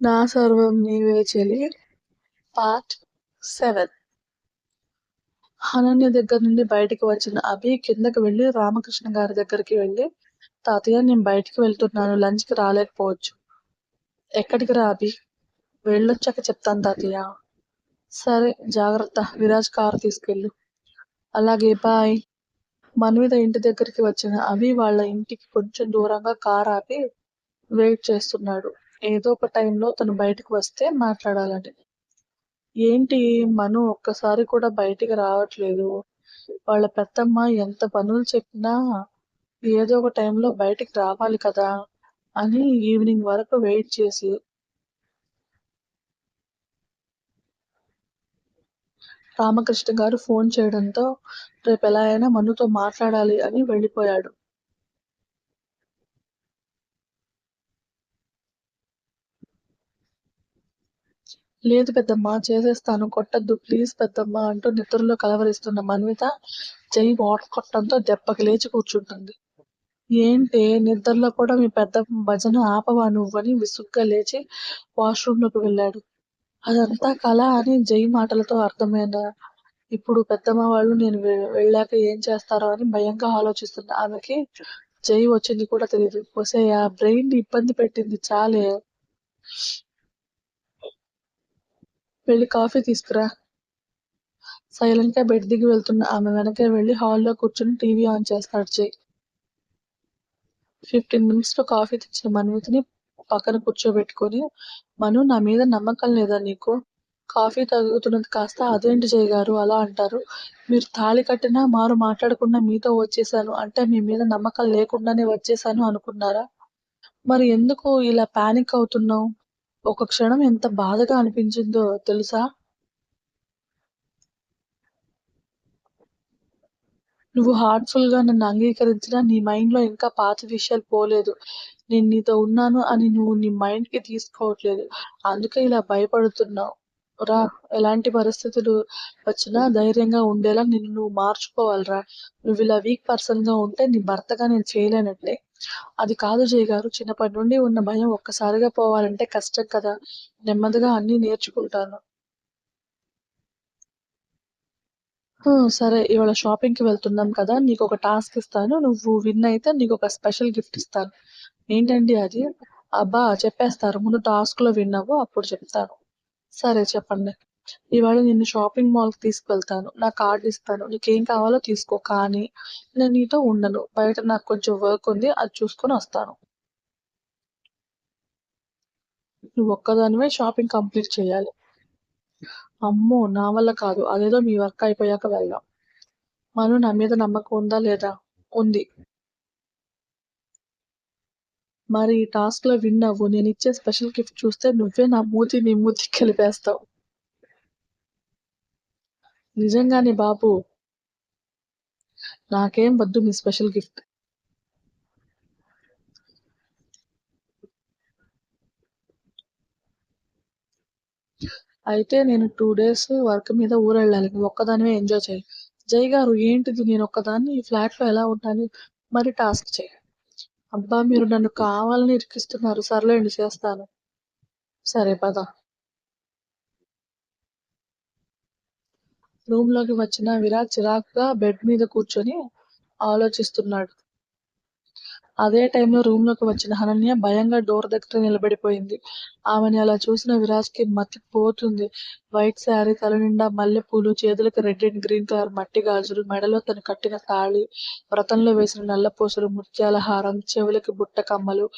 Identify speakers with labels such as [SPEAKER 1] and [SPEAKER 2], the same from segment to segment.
[SPEAKER 1] నా సర్వం నీవే చెలి. Part seven. అనన్య దగ్గర నుండి బయటికి వచ్చిన అభి కిందకి వెళ్ళి రామకృష్ణ గారి దగ్గరికి వెళ్ళి తాతయ్య నేను బయటికి వెళ్తున్నాను లంచ్కి రాలేకపోవచ్చు. ఎక్కడికి రా అభి? వెళ్ళొచ్చాక చెప్తాను తాతయ్య. సరే జాగ్రత్త. విరాజ్ కారు తీసుకెళ్ళు. అలాగే బాయ్. మన్విత ఇంటి దగ్గరికి వచ్చిన అభి వాళ్ళ ఇంటికి కొంచెం దూరంగా కార్ ఆపి వెయిట్ చేస్తున్నాడు. ఏదో ఒక టైంలో తను బయటకు వస్తే మాట్లాడాలని ఏంటి? మను ఒక్కసారి కూడా బయటికి రావట్లేదు. వాళ్ళ పెద్దమ్మ ఎంత పనులు చెప్పినా ఏదో ఒక టైంలో బయటికి రావాలి కదా అని ఈవినింగ్ వరకు వెయిట్ చేసి. రామకృష్ణ గారు ఫోన్ చేయడంతో రేపు ఎలా అయినా మనుతో మాట్లాడాలి అని వెళ్ళిపోయాడు. లేదు పెద్దమ్మ చేసేస్తాను కొట్టద్దు ప్లీజ్ పెద్దమ్మ అంటూ నిద్రలో కలవరిస్తున్న మన్విత జై వాటర్ కొట్టడంతో దెబ్బకి లేచి కూర్చుంటుంది. ఏంటి నిద్రలో కూడా మీ పెద్ద భజన ఆపవా నువ్వని విసుగ్గా లేచి వాష్రూమ్లోకి వెళ్ళాడు. అదంతా కళ అని జై మాటలతో అర్థమైన ఇప్పుడు పెద్దమ్మ వాళ్ళు నేను వె- వెళ్ళాక ఏం చేస్తారో అని భయంగా ఆలోచిస్తున్న ఆమెకి జై వచ్చింది కూడా తెలియదు ఒసే ఆ బ్రెయిన్ ఇబ్బంది పెట్టింది చాలే. వెళ్ళి కాఫీ తీసుకురా. సైలెంట్గా బెడ్ దిగి వెళ్తున్న ఆమె వెనకే వెళ్ళి హాల్లో కూర్చుని టీవీ ఆన్ చేస్తాడు జై ఫిఫ్టీన్ మినిట్స్లో కాఫీ తెచ్చిన మన్వితిని పక్కన కూర్చోబెట్టుకొని మను నా మీద నమ్మకం లేదా నీకు? కాఫీ తగ్గుతున్నది కాస్త అదేంటి చేయగారు గారు అలా అంటారు. మీరు తాళి కట్టినా మారు మాట్లాడకుండా మీతో వచ్చేసాను అంటే మీ మీద నమ్మకం లేకుండానే వచ్చేసాను అనుకున్నారా? మరి ఎందుకు ఇలా పానిక్ అవుతున్నావు? ఒక క్షణం ఎంత బాధగా అనిపించిందో తెలుసా? నువ్వు హార్ట్ఫుల్గా నన్ను అంగీకరించినా నీ మైండ్లో ఇంకా పాత విషయాలు పోలేదు. నేను నీతో ఉన్నాను అని నువ్వు నీ మైండ్కి తీసుకోవట్లేదు. అందుకే ఇలా భయపడుతున్నావు. రా ఎలాంటి పరిస్థితులు వచ్చినా ధైర్యంగా ఉండేలా నిన్ను నువ్వు మార్చుకోవాలిరా. నువ్వు ఇలా వీక్ పర్సన్గా ఉంటే నీ భర్తగా నేను చేయలేనట్లే. అది కాదు జయ్ గారు చిన్నప్పటి నుండి ఉన్న భయం ఒక్కసారిగా పోవాలంటే కష్టం కదా. నెమ్మదిగా అన్ని నేర్చుకుంటాను. సరే ఇవాళ షాపింగ్కి వెళ్తున్నాం కదా. నీకు ఒక టాస్క్ ఇస్తాను. నువ్వు విన్ అయితే నీకు ఒక స్పెషల్ గిఫ్ట్ ఇస్తాను. ఏంటండి అది? అబ్బా చెప్పేస్తారు. ముందు టాస్క్లో విన్ అవ్వు అప్పుడు చెప్తాను. సరే చెప్పండి. ఇవాళ నిన్ను షాపింగ్ మాల్కి తీసుకువెళ్తాను. నా కార్డు ఇస్తాను. నీకేం కావాలో తీసుకో. కానీ నేను నీతో ఉండను. బయట నాకు కొంచెం వర్క్ ఉంది. అది చూసుకొని వస్తాను. నువ్వు ఒక్కదానివే షాపింగ్ కంప్లీట్ చేయాలి. అమ్మో! నా వల్ల కాదు. అదేదో మీ వర్క్ అయిపోయాక వెళ్దాం. మను నా మీద నమ్మకం ఉందా? లేదా? ఉంది. మరి ఈ టాస్క్లో విన్ అవ్వు. నేను ఇచ్చే స్పెషల్ గిఫ్ట్ చూస్తే నువ్వే నా మూతి నీ మూతి కలిపేస్తావు. నిజంగానే బాబు. నాకేం వద్దు మీ స్పెషల్ గిఫ్ట్. అయితే నేను టూ డేస్ వర్క్ మీద ఊరు వెళ్ళాలి నువ్వు ఒక్కదానివే ఎంజాయ్ చేయి. జై గారు ఏంటిది? నేను ఒక్కదాన్ని ఈ ఫ్లాట్లో ఎలా ఉండాలి మరి టాస్క్ చేయి. అబ్బా మీరు నన్ను కావాలని ఇరికిస్తున్నారు. సర్లేండి చేస్తాను. సరే పద. రూమ్లోకి వచ్చిన విరాట్ చిరాకుగా బెడ్ మీద కూర్చొని ఆలోచిస్తున్నాడు. అదే టైంలో రూమ్లోకి వచ్చిన హనన్య భయంగా డోర్ దగ్గర నిలబడిపోయింది. ఆమెని అలా చూసిన విరాజ్కి మతి పోతుంది. వైట్ శారీ తల నిండా మల్లెపూలు చేతులకు రెడ్ అండ్ గ్రీన్ కలర్ మట్టి గాజులు మెడలో తను కట్టిన తాళి వ్రతంలో వేసిన నల్ల పూసలు ముత్యాల హారం చెవులకి బుట్ట కమ్మలు.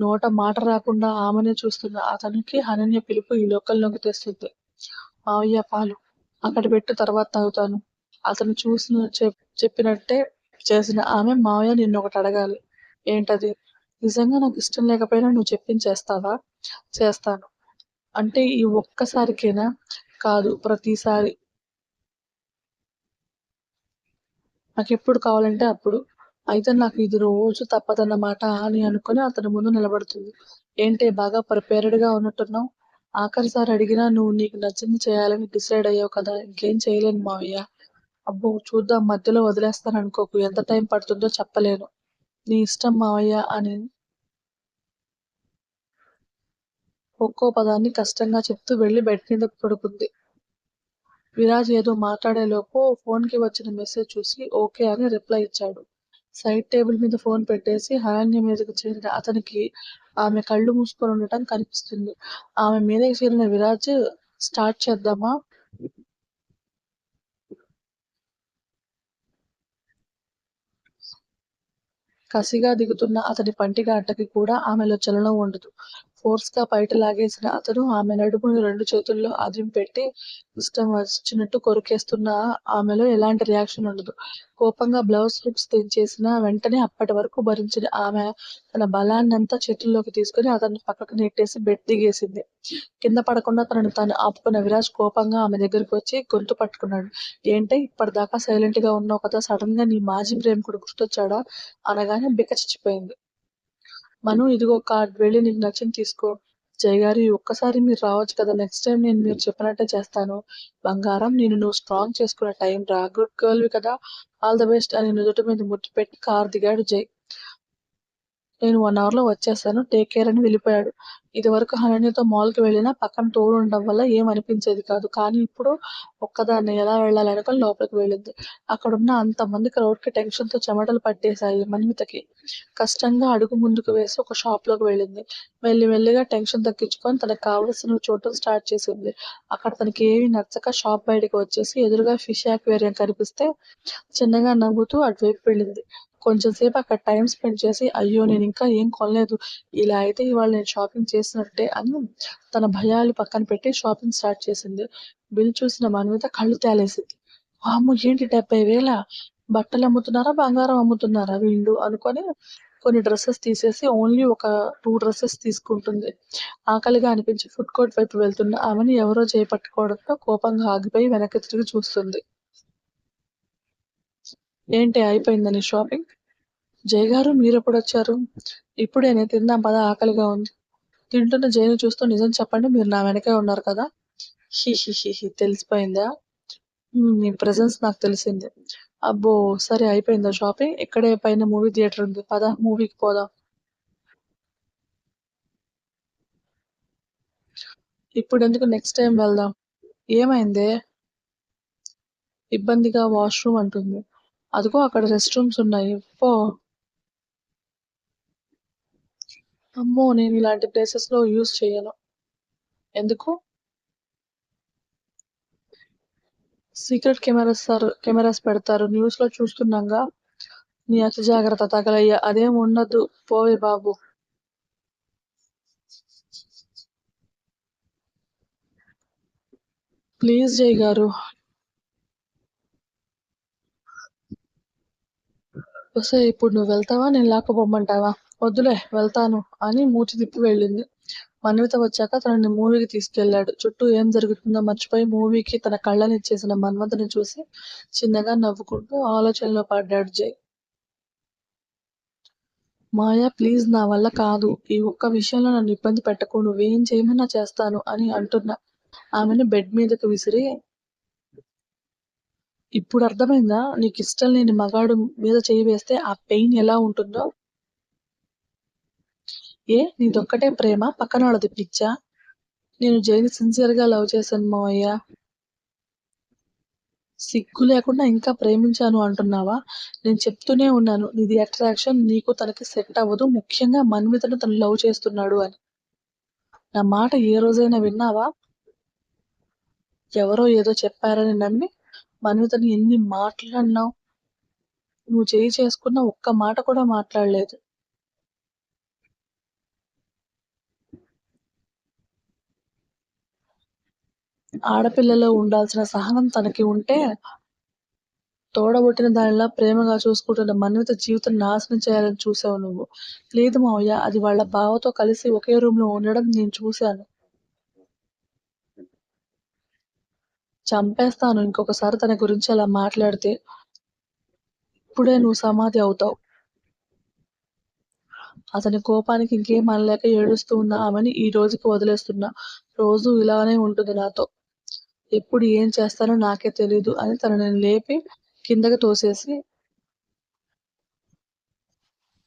[SPEAKER 1] నోట మాట రాకుండా ఆమెనే చూస్తున్న అతనికి హనన్య పిలుపు ఈ లోకల్లోకి తెస్తుంది. మావయ్య పాలు. అక్కడ పెట్టు తర్వాత తాగుతాను. అతను చూసిన చెప్- చెప్పినట్టే చేసిన ఆమె మావయ్య నిన్ను ఒకటి అడగాలి. ఏంటది? నిజంగా నాకు ఇష్టం లేకపోయినా నువ్వు చెప్పింది చేస్తావా? చేస్తాను. అంటే ఈ ఒక్కసారికేనా కాదు ప్రతిసారి. నాకు ఎప్పుడు కావాలంటే అప్పుడు. అయితే నాకు ఇది రోజు తప్పదన్నమాట అని అనుకుని అతని ముందు నిలబడుతుంది. ఏంటి బాగా ప్రిపేర్డ్గా ఉన్నట్టున్నావు? ఆఖరిసారి అడిగినా నువ్వు నీకు నచ్చింది చేయాలని డిసైడ్ అయ్యావు కదా? ఇంకేం చేయలేను మావయ్య. అబ్బో చూద్దాం మధ్యలో వదిలేస్తాను అనుకోకు. ఎంత టైం పడుతుందో చెప్పలేను. నీ ఇష్టం మావయ్య అని ఒక్కో పదాన్ని కష్టంగా చెప్తూ వెళ్ళి బెడ్ మీద పడుకుంది. విరాజ్ ఏదో మాట్లాడేలోపు ఫోన్కి వచ్చిన మెసేజ్ చూసి ఓకే అని రిప్లై ఇచ్చాడు. సైడ్ టేబుల్ మీద ఫోన్ పెట్టేసి హరణ్య మీదకు చేరిన అతనికి ఆమె కళ్ళు మూసుకొని ఉండటం కనిపిస్తుంది. ఆమె మీదకి చేరిన విరాజ్ స్టార్ట్ చేద్దామా? కసిగా దిగుతున్న అతని పంటిగాటకి కూడా ఆమెలో చలనం ఉండదు. ఫోర్స్గా బయట లాగేసిన అతను ఆమె నడుముని రెండు చేతుల్లో అదింపెట్టి ఇష్టం వచ్చినట్టు కొరికేస్తున్న ఆమెలో ఎలాంటి రియాక్షన్ ఉండదు. కోపంగా బ్లౌజ్ హుక్స్ తెంచేసిన వెంటనే అప్పటి వరకు భరించిన ఆమె తన బలాన్నంతా చేతుల్లోకి తీసుకుని అతన్ని పక్కకు నెట్టేసి బెడ్ దిగేసింది. కింద పడకుండా తనను తాను ఆపుకున్న విరాజ్ కోపంగా ఆమె దగ్గరికి వచ్చి గొంతు పట్టుకున్నాడు. ఏంటే ఇప్పటిదాకా సైలెంట్గా ఉన్నావు కదా సడన్గా నీ మాజీ ప్రేమికుడు గుర్తొచ్చాడా? అనగానే బిక చచ్చిపోయింది. మను ఇదిగో కార్డ్ వెళ్ళి నీకు నచ్చింది తీసుకో. జయగారు గారు ఒక్కసారి మీరు రావచ్చు కదా నెక్స్ట్ టైం నేను మీరు చెప్పినట్టే చేస్తాను. బంగారం నేను నువ్వు స్ట్రాంగ్ చేసుకునే టైం రా గుడ్ గర్ల్వి కదా ఆల్ ద బెస్ట్ అని నుదుటి మీద ముద్దు పెట్టి దిగాడు జై. నేను వన్ అవర్లో వచ్చేస్తాను టేక్ కేర్ అని వెళ్ళిపోయాడు. ఇదివరకు హనన్యతో మాల్కి వెళ్ళినా పక్కన తోడు ఉండడం వల్ల ఏం అనిపించేది కాదు. కానీ ఇప్పుడు ఒక్కదాన్ని ఎలా వెళ్ళాలి లోపలికి వెళ్ళింది. అక్కడున్న అంతమంది క్రౌడ్కి టెన్షన్తో చెమటలు పట్టేశాయి మన్మితకి కష్టంగా అడుగు ముందుకు వేసి ఒక షాప్లోకి వెళ్ళింది. మెల్లి మెల్లిగా టెన్షన్ తగ్గించుకొని తనకు కావలసిన చూడటం స్టార్ట్ చేసింది. అక్కడ తనకి ఏమీ నచ్చక షాప్ బయటకు వచ్చేసి ఎదురుగా ఫిష్ యాక్వేరియం కనిపిస్తే చిన్నగా నవ్వుతూ అటువైపు వెళ్ళింది. కొంచెంసేపు అక్కడ టైం స్పెండ్ చేసి అయ్యో నేను ఇంకా ఏం కొనలేదు. ఇలా అయితే ఇవాళ నేను షాపింగ్ చేసినట్టే అని తన భయాలు పక్కన పెట్టి షాపింగ్ స్టార్ట్ చేసింది. బిల్ చూసిన మన్విత కళ్ళు తేలేసింది. వామ్మో ఏంటి డెబ్బై వేలా? బట్టలు అమ్ముతున్నారా బంగారం అమ్ముతున్నారా వీళ్ళు అనుకొని కొన్ని డ్రెస్సెస్ తీసేసి ఓన్లీ ఒక టూ డ్రెస్సెస్ తీసుకుంటుంది. ఆకలిగా అనిపించి ఫుడ్ కోర్ట్ వైపు వెళ్తున్న ఆమెని ఎవరో చేయి పట్టుకోవడంతో కోపంగా ఆగిపోయి వెనక్కి తిరిగి చూస్తుంది. ఏంటి అయిపోయిందా నీ షాపింగ్? జయగారు మీరెప్పుడొచ్చారు? ఇప్పుడేనే తిందాం పద ఆకలిగా ఉంది. తింటున్న జయను చూస్తూ నిజం చెప్పండి మీరు నా వెనకే ఉన్నారు కదా? హిహిహిహి తెలిసిపోయిందా? మీ ప్రజెన్స్ నాకు తెలిసింది. అబ్బో సరే అయిపోయిందా షాపింగ్? ఇక్కడే పైన మూవీ థియేటర్ ఉంది. పద మూవీకి పోదాం. ఇప్పుడెందుకు నెక్స్ట్ టైం వెళ్దాం. ఏమైందే? ఇబ్బందిగా వాష్రూమ్ అంటుంది. అదిగో అక్కడ రెస్ట్ రూమ్స్ ఉన్నాయి. పో. అమ్మో నేను ఇలాంటి ప్లేసెస్లో యూస్ చేయను ఎందుకు? సీక్రెట్ కెమెరాస్ సార్ కెమెరాస్ పెడతారు న్యూస్లో చూస్తున్నాంగా. నీ అతి జాగ్రత్త తగలయ్యా అదేం ఉండదు పోవే బాబు. ప్లీజ్ జయ్ గారు. వస్తే ఇప్పుడు నువ్వు వెళ్తావా నేను లాక్కపోమ్మంటావా వద్దులే వెళ్తాను అని మూతి తిప్పి వెళ్ళింది. మన్విత వచ్చాక తనని మూవీకి తీసుకెళ్ళాడు. చుట్టూ ఏం జరుగుతుందో మర్చిపోయి మూవీకి తన కళ్ళని ఇచ్చేసిన మన్వంతని చూసి చిన్నగా నవ్వుకుంటూ ఆలోచనలో పడ్డాడు జై. మాయా ప్లీజ్ నా వల్ల కాదు. ఈ ఒక్క విషయంలో నన్ను ఇబ్బంది పెట్టకు నువ్వేం చేయమన్నా చేస్తాను అని అంటున్న ఆమెను బెడ్ మీదకు విసిరి ఇప్పుడు అర్థమైందా నీకిష్టం లేని మగాడు మీద చేయి వేస్తే ఆ పెయిన్ ఎలా ఉంటుందో? ఏ నీదొక్కటే ప్రేమ పక్కన వాళ్ళది పిచ్చా? నేను జైని సిన్సియర్గా లవ్ చేశాను మావయ్య. సిగ్గు లేకుండా ఇంకా ప్రేమించాను అంటున్నావా? నేను చెప్తూనే ఉన్నాను నీది అట్రాక్షన్ నీకు తనకి సెట్ అవ్వదు ముఖ్యంగా మన్వితను తను లవ్ చేస్తున్నాడు అని. నా మాట ఏ రోజైనా విన్నావా? ఎవరో ఏదో చెప్పారని నమ్మి మన్వితని ఎన్ని మాట్లాడినావు నువ్వు చేయి చేసుకున్న ఒక్క మాట కూడా మాట్లాడలేదు. ఆడపిల్లలో ఉండాల్సిన సహనం తనకి ఉంటే తోడబుట్టిన దానిలా ప్రేమగా చూసుకుంటున్న మన్విత జీవితం నాశనం చేయాలని చూసావు నువ్వు. లేదు మావయ్య అది వాళ్ళ బావతో కలిసి ఒకే రూమ్లో ఉండడం నేను చూశాను. చంపేస్తాను ఇంకొకసారి తన గురించి అలా మాట్లాడితే. ఇప్పుడే నువ్వు సమాధి అవుతావు అతని కోపానికి ఇంకేం అనలేక ఏడుస్తూ ఉన్న ఆమెని ఈ రోజుకి వదిలేస్తున్నా. రోజు ఇలానే ఉంటుంది నాతో. ఎప్పుడు ఏం చేస్తానో నాకే తెలియదు అని తనని లేపి కిందకి తోసేసి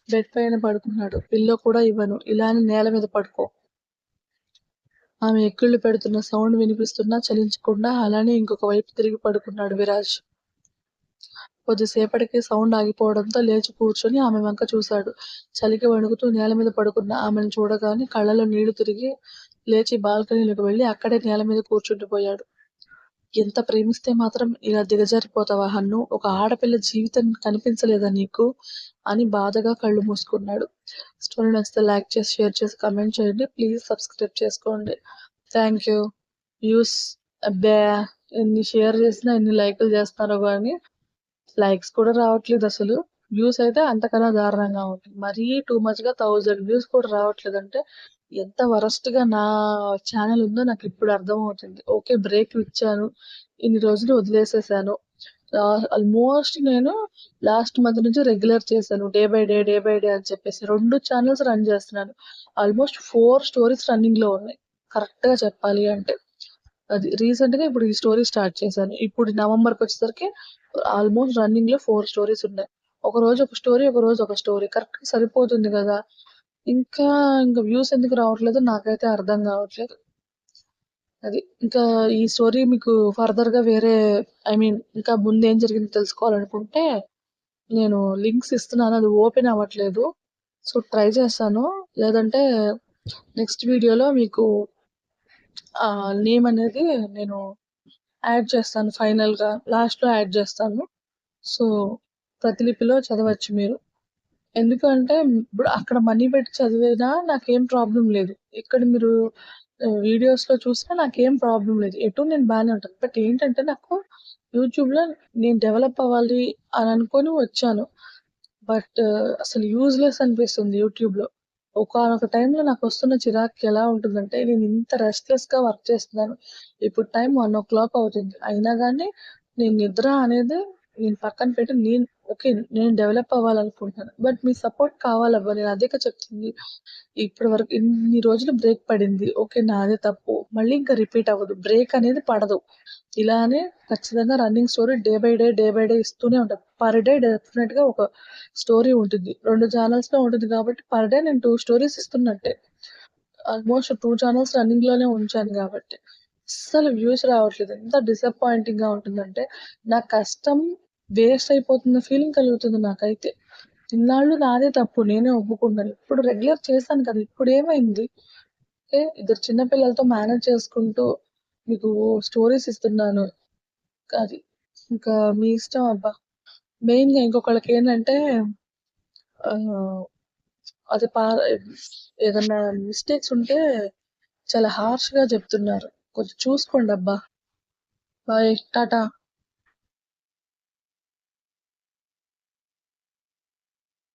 [SPEAKER 1] బెడ్ పైన పడుకున్నాడు. పిల్లో కూడా ఇవ్వను. ఇలానే నేల మీద పడుకో. ఆమె ఎక్కిళ్ళు పెడుతున్న సౌండ్ వినిపిస్తున్నా చలించకుండా అలానే ఇంకొక వైపు తిరిగి పడుకున్నాడు విరాజ్. కొద్దిసేపటికి సౌండ్ ఆగిపోవడంతో లేచి కూర్చొని ఆమె వంక చూశాడు. చలికి వణుకుతూ నేలమీద పడుకున్న ఆమెను చూడగానే కళ్ళలో నీళ్ళు తిరిగి లేచి బాల్కనీలోకి వెళ్ళి అక్కడే నేల మీద కూర్చుండిపోయాడు. ఎంత ప్రేమిస్తే మాత్రం ఇలా దిగజారిపోతావా హన్ను ఒక ఆడపిల్ల జీవితం కనిపించలేదా నీకు? అని బాధగా కళ్ళు మూసుకున్నాడు. స్టోరీ నచ్చితే లైక్ చేసి, షేర్ చేసి, కమెంట్ చేయండి. ప్లీజ్ సబ్స్క్రైబ్ చేసుకోండి. థ్యాంక్ యూ వ్యూస్ అబ్బే! ఎన్ని షేర్ చేసినా, ఎన్ని లైకులు చేస్తున్నారో కానీ లైక్స్ కూడా రావట్లేదు అసలు. వ్యూస్ అయితే అంతకన్నా దారుణంగా ఉంది. మరీ టూ మచ్‌గా థౌజండ్ వ్యూస్ కూడా రావట్లేదంటే ఎంత వరస్ట్‌గా నా ఛానల్ ఉందో నాకు ఇప్పుడు అర్థం అర్థమవుతుంది. ఓకే. బ్రేక్ ఇచ్చాను. ఇన్ని రోజులు వదిలేసేసాను. ఆల్మోస్ట్ నేను లాస్ట్ మంత్ నుంచి రెగ్యులర్ చేశాను. Day by day, day by day అని చెప్పేసి రెండు ఛానల్స్ రన్ చేస్తున్నాను. ఆల్మోస్ట్ ఫోర్ స్టోరీస్ రన్నింగ్‌లో ఉన్నాయి. కరెక్ట్‌గా చెప్పాలి అంటే. అది రీసెంట్‌గా ఇప్పుడు ఈ స్టోరీ స్టార్ట్ చేశాను. ఇప్పుడు నవంబర్‌కొచ్చేసరికి ఆల్మోస్ట్ రన్నింగ్‌లో ఫోర్ స్టోరీస్ ఉన్నాయి. ఒక రోజు ఒక స్టోరీ, ఒక రోజు ఒక స్టోరీ కరెక్ట్‌గా సరిపోతుంది కదా ఇంకా ఇంకా వ్యూస్ ఎందుకు రావట్లేదు నాకైతే అర్థం కావట్లేదు అది. ఇంకా ఈ స్టోరీ మీకు ఫర్దర్‌గా వేరే ఐ మీన్ ఇంకా ముందు ఏం జరిగిందో తెలుసుకోవాలనుకుంటే నేను లింక్స్ ఇస్తున్నాను. అది ఓపెన్ అవ్వట్లేదు. సో, ట్రై చేస్తాను. లేదంటే నెక్స్ట్ వీడియోలో మీకు నేమ్ అనేది నేను యాడ్ చేస్తాను ఫైనల్‌గా. లాస్ట్‌లో యాడ్ చేస్తాను. సో, ప్రతిలిపిలో చదవచ్చు మీరు. ఎందుకంటే ఇప్పుడు అక్కడ మనీ పెట్టి చదివినా నాకేం ప్రాబ్లం లేదు. ఇక్కడ మీరు వీడియోస్‌లో చూసినా నాకేం ప్రాబ్లమ్ లేదు. ఎటు నేను బాగానే ఉంటాను. బట్ ఏంటంటే నాకు యూట్యూబ్‌లో నేను డెవలప్ అవ్వాలి అని అనుకొని వచ్చాను. బట్ అసలు యూజ్‌లెస్ అనిపిస్తుంది యూట్యూబ్‌లో. ఒకనొక టైంలో నాకు వస్తున్న చిరాకు ఎలా ఉంటుందంటే నేను ఇంత రెస్ట్‌లెస్‌గా వర్క్ చేస్తున్నాను. ఇప్పుడు టైం 1:00 అవుతుంది. అయినా కానీ నేను నిద్ర అనేది నేను పక్కన పెట్టి నేను ఓకే. నేను డెవలప్ అవ్వాలనుకుంటున్నాను. బట్ మీ సపోర్ట్ కావాలబ్బా! నేను అదే చెప్తుంది. ఇప్పటి వరకు ఇన్ని రోజులు బ్రేక్ పడింది. ఓకే. నాదే తప్పు. మళ్ళీ ఇంకా రిపీట్ అవ్వదు. బ్రేక్ అనేది పడదు. ఇలానే ఖచ్చితంగా running story day by day, day by day ఇస్తూనే ఉంటా. పర్ డే డెఫినిట్‌గా ఒక స్టోరీ ఉంటుంది. 2 ఛానెల్స్‌లో ఉంటుంది కాబట్టి పర్ డే నేను టూ స్టోరీస్ ఇస్తున్నట్టే. ఆల్మోస్ట్ 2 రన్నింగ్ రన్నింగ్‌లోనే ఉంచాను కాబట్టి అస్సలు వ్యూస్ రావట్లేదు. ఎంత డిసప్పాయింటింగ్‌గా ఉంటుందంటే నా కష్టం వేస్ట్ అయిపోతున్న ఫీలింగ్ కలుగుతుంది నాకైతే. ఇన్నాళ్ళు నాదే తప్పు. నేనే ఒప్పుకున్నాను ఇప్పుడు రెగ్యులర్ చేశాను కదా! ఇప్పుడు ఏమైంది ఓకే. ఇద్దరు చిన్న పిల్లలతో మేనేజ్ చేసుకుంటూ మీకు స్టోరీస్ ఇస్తున్నాను. అది. ఇంకా మీ ఇష్టం అబ్బా! మెయిన్‌గా ఇంకొకళ్ళకి ఏంటంటే అది పా ఏదన్నా మిస్టేక్స్ ఉంటే చాలా హార్ష్‌గా చెప్తున్నారు. కొంచెం చూసుకోండి అబ్బా బాయ్. టాటా.